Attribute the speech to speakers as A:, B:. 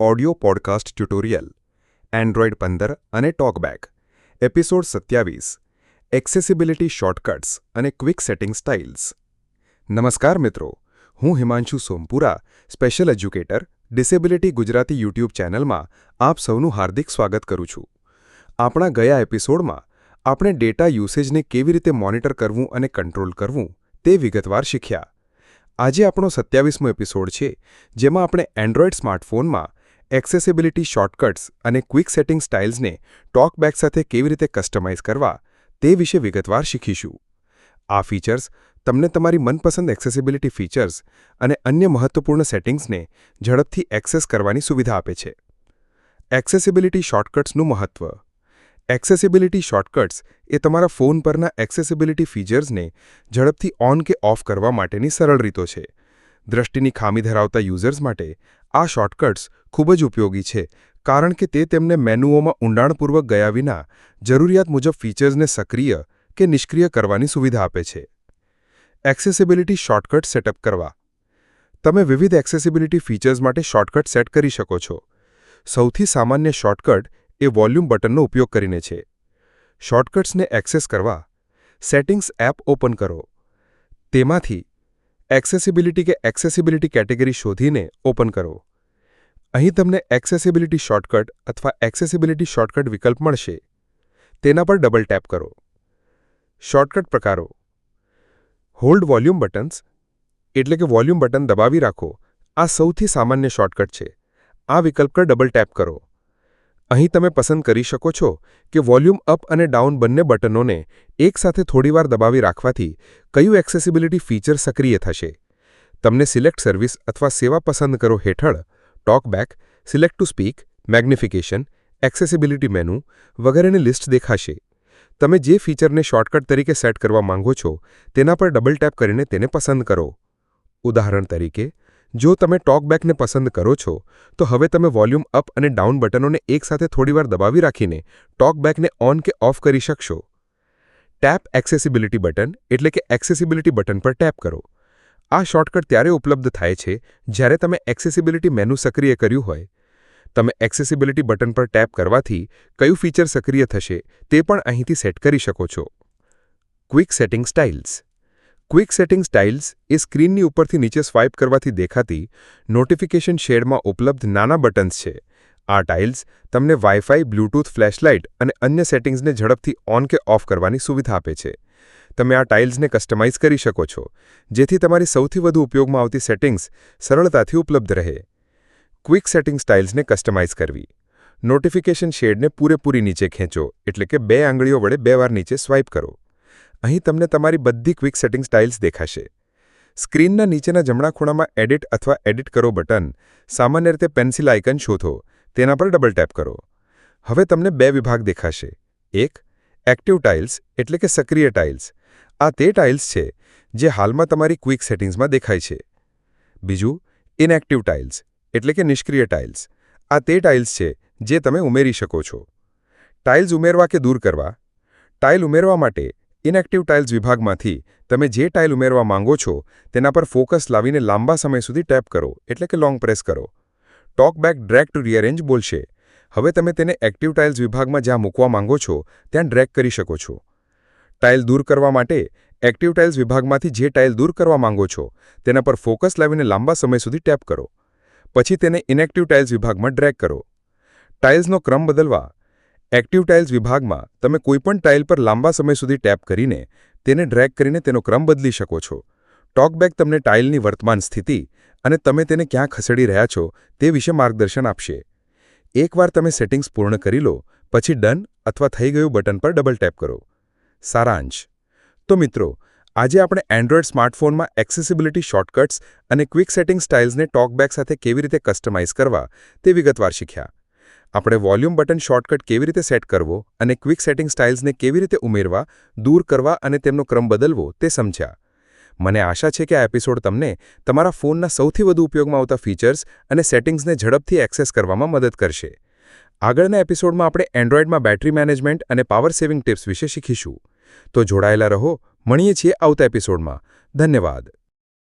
A: Audio podcast tutorial Android પંદર અને TalkBack episode સત્યાવીસ, એક્સેસિબિલિટી શોર્ટકટ્સ અને ક્વિક સેટિંગ સ્ટાઇલ્સ. નમસ્કાર મિત્રો, હું Himanshu Sompura, special educator, disability Gujarati YouTube ચેનલમાં આપ સૌનું હાર્દિક સ્વાગત કરું છું. આપણા ગયા એપિસોડમાં આપણે ડેટા યુસેજને કેવી રીતે મોનિટર કરવું અને કંટ્રોલ કરવું તે વિગતવાર શીખ્યા. આજે આપણો સત્યાવીસમો એપિસોડ છે, જેમાં આપણે એન્ડ્રોઇડ સ્માર્ટફોનમાં એક્સેસિબિલિટી શોર્ટકટ્સ અને ક્વિક સેટિંગ સ્ટાઇલ્સને ટોકબેક સાથે કેવી રીતે કસ્ટમાઇઝ કરવા તે વિશે વિગતવાર શીખીશું. આ ફીચર્સ તમને તમારી મનપસંદ એક્સેસિબિલિટી ફીચર્સ અને અન્ય મહત્વપૂર્ણ સેટિંગ્સને ઝડપથી એક્સેસ કરવાની સુવિધા આપે છે. એક્સેસિબિલિટી શોર્ટકટ્સનું મહત્વ. એક્સેસિબિલિટી શોર્ટકટ્સ એ તમારા ફોન પરના એક્સેસિબિલિટી ફીચર્સને ઝડપથી ઓન કે ઓફ કરવા માટેની સરળ રીતો છે. દ્રષ્ટિની ખામી ધરાવતા યુઝર્સ માટે આ શોર્ટકટ્સ ખૂબ જ ઉપયોગી છે, કારણ કે તે તેમને મેનુઓમાં ઊંડાણપૂર્વક ગયા વિના જરૂરિયાત મુજબ ફીચર્સને સક્રિય કે નિષ્ક્રિય કરવાની સુવિધા આપે છે. એક્સેસિબિલિટી શોર્ટકટ સેટઅપ કરવા. તમે વિવિધ એક્સેસિબિલિટી ફીચર્સ માટે શોર્ટકટ સેટ કરી શકો છો. સૌથી સામાન્ય શોર્ટકટ એ વોલ્યુમ બટનનો ઉપયોગ કરીને છે. શોર્ટકટ્સને એક્સેસ કરવા સેટિંગ્સ એપ ઓપન કરો. તેમાંથી એક્સેસિબિલિટી કે એક્સેસિબિલિટી કેટેગરી શોધીને ઓપન કરો. અહીં તમને એક્સેસિબિલિટી શોર્ટકટ અથવા એક્સેસિબિલિટી શોર્ટકટ વિકલ્પ મળશે. તેના પર ડબલ ટેપ કરો. શોર્ટકટ પ્રકારો. હોલ્ડ વોલ્યુમ બટન્સ, એટલે કે વોલ્યુમ બટન દબાવી રાખો. આ સૌથી સામાન્ય શોર્ટકટ છે. આ વિકલ્પ પર ડબલ ટેપ કરો. અહીં તમે પસંદ કરી શકો છો કે વોલ્યુમ અપ અને ડાઉન બંને બટનોને એકસાથે થોડીવાર દબાવી રાખવાથી કયું એક્સેસિબિલિટી ફીચર સક્રિય થશે. તમને સિલેક્ટ સર્વિસ અથવા સેવા પસંદ કરો હેઠળ TalkBack select to speak, magnification, accessibility menu વગેરેની લિસ્ટ દેખાશે. તમે જે ફીચરને શોર્ટકટ તરીકે સેટ કરવા માંગો છો તેના પર ડબલ ટેપ કરીને તેને પસંદ કરો. ઉદાહરણ તરીકે જો તમે ટોકબેકને પસંદ કરો છો, તો હવે તમે વોલ્યુમ અપ અને ડાઉન બટનોને એકસાથે થોડીવાર દબાવી રાખીને ટોકબેકને ઓન કે ઓફ કરી શકશો. ટેપ એક્સેસિબિલિટી બટન એટલે કે એક્સેસિબિલિટી બટન પર ટેપ કરો. આ શોર્ટકટ ત્યારે ઉપલબ્ધ થાય છે જ્યારે તમે એક્સેસિબિલિટી મેનુ સક્રિય કર્યું હોય. તમે એક્સેસિબિલિટી બટન પર ટેપ કરવાથી કયું ફીચર સક્રિય થશે તે પણ અહીંથી સેટ કરી શકો છો. Quick setting styles. Quick setting styles એ સ્ક્રીનની ઉપરથી નીચે સ્વાઇપ કરવાથી દેખાતી નોટિફિકેશન શેડમાં ઉપલબ્ધ નાના બટન્સ છે. આ ટાઇલ્સ તમને વાઇફાઈ બ્લૂટૂથ ફ્લેશલાઇટ અને અન્ય સેટિંગ્સને ઝડપથી ઓન કે ઓફ કરવાની સુવિધા આપે છે. તમે આ ટાઇલ્સને કસ્ટમાઇઝ કરી શકો છો, જેથી તમારી સૌથી વધુ ઉપયોગમાં આવતી સેટિંગ્સ સરળતાથી ઉપલબ્ધ રહે. ક્વિક સેટિંગ સ્ટાઇલ્સને કસ્ટમાઇઝ કરવી. નોટિફિકેશન શેડને પૂરેપૂરી નીચે ખેંચો, એટલે કે બે આંગળીઓ વડે બે વાર નીચે સ્વાઇપ કરો. અહીં તમને તમારી બધી ક્વિક સેટિંગ સ્ટાઇલ્સ દેખાશે. સ્ક્રીનના નીચેના જમણા ખૂણામાં એડિટ અથવા એડિટ કરો બટન. સામાન્ય રીતે પેન્સિલ આઇકન શોધો. તેના પર ડબલ ટેપ કરો. હવે તમને બે વિભાગ દેખાશે. એક, એક્ટિવ ટાઇલ્સ, એટલે કે સક્રિય ટાઇલ્સ. આ તે ટાઇલ્સ છે, જે હાલમાં તમારી ક્વિક સેટિંગ્સમાં દેખાય છે. બીજું, ઇનએક્ટિવ ટાઇલ્સ, એટલે કે નિષ્ક્રિય ટાઇલ્સ. આ તે ટાઇલ્સ છે, જે તમે ઉમેરી શકો છો. ટાઇલ્સ ઉમેરવા કે દૂર કરવા? ટાઇલ ઉમેરવા માટે ઇનએક્ટિવ ટાઇલ્સ વિભાગમાંથી તમે જે ટાઇલ ઉમેરવા માંગો છો, તેના પર ફોકસ લાવીને લાંબા સમય સુધી ટેપ કરો, એટલે કે લોંગ પ્રેસ કરો. ટોકબેક ડ્રેક ટુ રિઅરેન્જ બોલશે. હવે તમે તેને એક્ટિવ ટાઇલ્સ વિભાગમાં જ્યાં મૂકવા માંગો છો, ત્યાં ડ્રેક કરી શકો છો. ટાઇલ દૂર કરવા માટે એક્ટિવ ટાઇલ્સ વિભાગમાંથી જે ટાઇલ દૂર કરવા માંગો છો, તેના પર ફોકસ લાવીને લાંબા સમય સુધી ટેપ કરો. પછી તેને ઇનએક્ટિવ ટાઇલ્સ વિભાગમાં ડ્રેક કરો. ટાઇલ્સનો ક્રમ બદલવા એક્ટિવ ટાઇલ્સ વિભાગમાં તમે કોઈપણ ટાઇલ પર લાંબા સમય સુધી ટેપ કરીને તેને ડ્રેગ કરીને તેનો ક્રમ બદલી શકો છો. ટોકબેક તમને ટાઇલની વર્તમાન સ્થિતિ અને તમે તેને ક્યાં ખસેડી રહ્યા છો તે વિશે માર્ગદર્શન આપશે. એકવાર તમે સેટિંગ્સ પૂર્ણ કરી લો, પછી ડન અથવા થઈ ગયું બટન પર ડબલ ટેપ કરો. સારાંશ. તો મિત્રો, આજે આપણે એન્ડ્રોઇડ સ્માર્ટફોનમાં એક્સેસિબિલિટી શોર્ટકટ્સ અને ક્વિક સેટિંગ સ્ટાઇલ્સને ટોકબેક સાથે કેવી રીતે કસ્ટમાઇઝ કરવા તે વિગતવાર શીખ્યા. આપણે વોલ્યુમ બટન શોર્ટકટ કેવી રીતે સેટ કરવો અને ક્વિક સેટિંગ સ્ટાઇલ્સને કેવી રીતે ઉમેરવા, દૂર કરવા અને તેમનો ક્રમ બદલવો તે સમજ્યા. મને આશા છે કે આ એપિસોડ તમને તમારા ફોનના સૌથી વધુ ઉપયોગમાં આવતા ફીચર્સ અને સેટિંગ્સને ઝડપથી એક્સેસ કરવામાં મદદ કરશે. આગળના એપિસોડમાં આપણે એન્ડ્રોઇડમાં બેટરી મેનેજમેન્ટ અને પાવર સેવિંગ ટિપ્સ વિશે શીખીશું. તો જોડાયેલા રહો, મળીએ છીએ આવતા એપિસોડમાં. ધન્યવાદ.